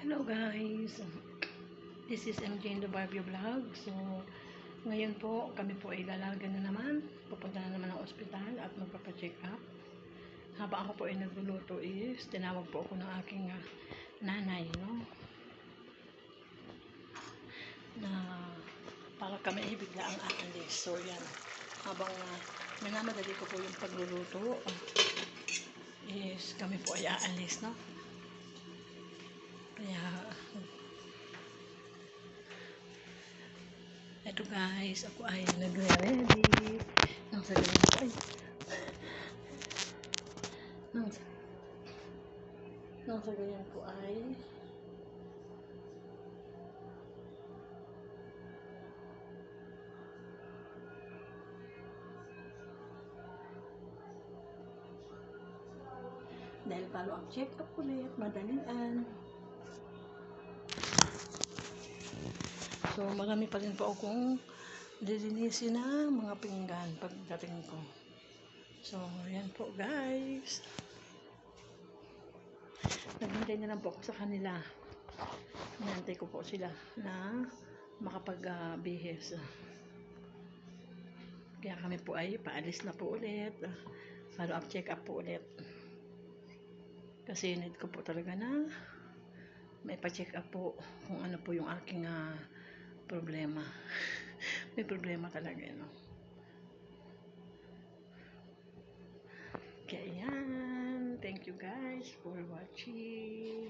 Hello guys, this is MJ in the Barbie Vlog. So, ngayon po, kami po ay lalaga na naman. Pupunta na naman ng ospital at magpapacheck up. Habang ako po ay nagluluto is, tinawag po ako ng aking ah, nanay, no? Na para kami ay bigla ang aalis. So, yan. Habang uh, minamadali ko po yung pagluluto, is kami po ay aalis, no? Kaya, eto guys, ako ay nagre-ready. Nang sa ganyan po ay, nang, sa- nang sa ganyan po ay, dahil follow up check up ulit, madalian. So, marami pa rin po akong lilinisin na mga pinggan pagdating ko. So, yan po guys. Naghintay na lang po ako sa kanila. Hinantay ko po sila na makapag-bihis. Kaya kami po ay paalis na po ulit. Follow up check up po ulit. Kasi need ko po talaga na may pa-check up po kung ano po yung aking ah, problema. may problema talaga, no? Kaya yan. Thank you guys for watching.